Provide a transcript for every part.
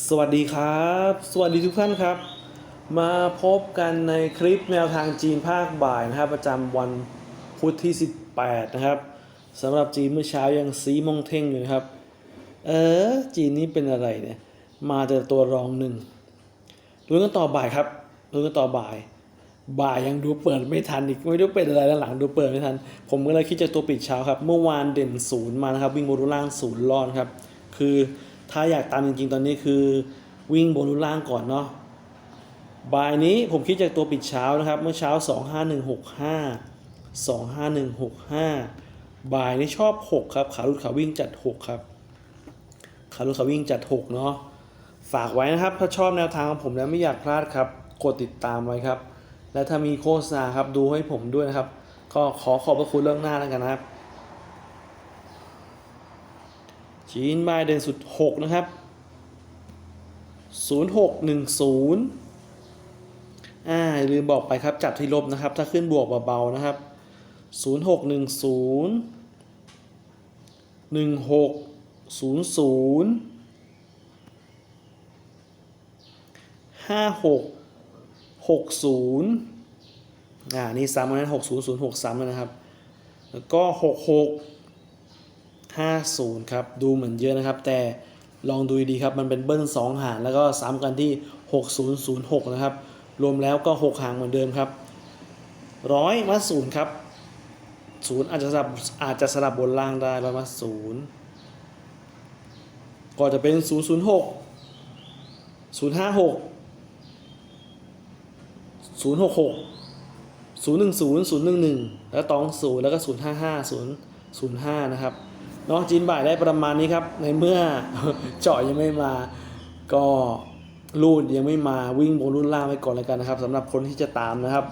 สวัสดีครับ สวัสดีทุกท่านครับ มาพบกันในคลิปแนวทางจีนภาคบ่ายนะครับ ประจำวันพุธที่ 18 นะครับสำหรับจีนเมื่อเช้ายังซีมงเท่งอยู่นะครับ เออ จีนนี้เป็นอะไรเนี่ย มาแต่ตัวรองหนึ่งลุ้กันต่อบ่ายครับลุ้กันต่อบ่าย บ่ายยังดูเปิดไม่ทันอีกไม่รู้เป็นอะไรแล้วหลังดูเปิดไม่ทัน ผมก็เลยคิดจากตัวปิดเช้าครับ เมื่อวานเด่นศูนย์มานะครับวิ่งบนรูล่างศูนย์รอดครับ คือ ถ้าอยากตามจริงๆ ตอนนี้คือวิ่งบนรูล่างก่อนเนาะบ่ายนี้ผมคิดจากตัวปิดเช้านะครับ เมื่อเช้า 25165 25165 บ่ายนี้ชอบ 6 ครับ ขาลุดขาวิ่งจัด 6 ครับ ขาลุดขาวิ่งจัด 6 เนาะฝากไว้นะครับ ถ้าชอบแนวทางของผมแล้วไม่อยากพลาดครับ กดติดตามไว้ครับ และถ้ามีโฆษณาครับดูให้ผมด้วยนะครับ ก็ขอขอบพระคุณเรื่องหน้าแล้วกันนะครับ จีนบาเด่นสุด 6 นะครับ 0610 อ่าลืมบอกไปครับ จับที่ลบนะครับ ถ้าขึ้นบวกเบาๆนะครับ 0610 1600 56 60 อ่า นี่ซ้ำกันนั้น6006ซ้ำแล้วนะครับ แล้วก็ 66 50 ครับ ดูเหมือนเยอะนะครับ แต่ลองดูดีครับ มันเป็นเบิ้ล 2 หางแล้วก็ซ้ำกันที่ 6006 นะครับ รวมแล้วก็ 6 หางเหมือนเดิมครับร้อยมาศูนย์ครับศูนย์อาจจะสลับอาจจะสลับบนล่างได้ร้อยมาศูนย์ก็จะเป็น006 056 066 010 011แล้วตองศูนย์แล้วก็055 005นะครับ เนาะจีนบ่ายได้ประมาณนี้ครับ ในเมื่อเจาะยังไม่มา ก็รูดยังไม่มาวิ่งบนรุ่นล่างไปก่อนแล้วกันนะครับสำหรับคนที่จะตามนะครับ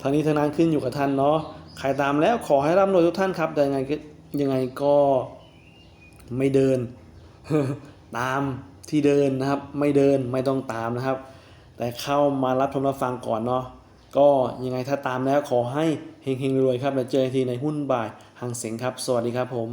ทางนี้ทางนั้นขึ้นอยู่กับท่านเนาะใครตามแล้วขอให้ร่ำรวยทุกท่านครับแต่ยังไงก็ยังไงก็ไม่เดิน ตามที่เดินนะครับ ไม่เดินไม่ต้องตามนะครับ แต่เข้ามารับชมรับฟังก่อนเนาะก็ยังไงถ้าตามแล้วขอให้เฮงๆรวยๆครับแล้วเจอทีในหุ้นบ่ายหางเสียงครับ สวัสดีครับผม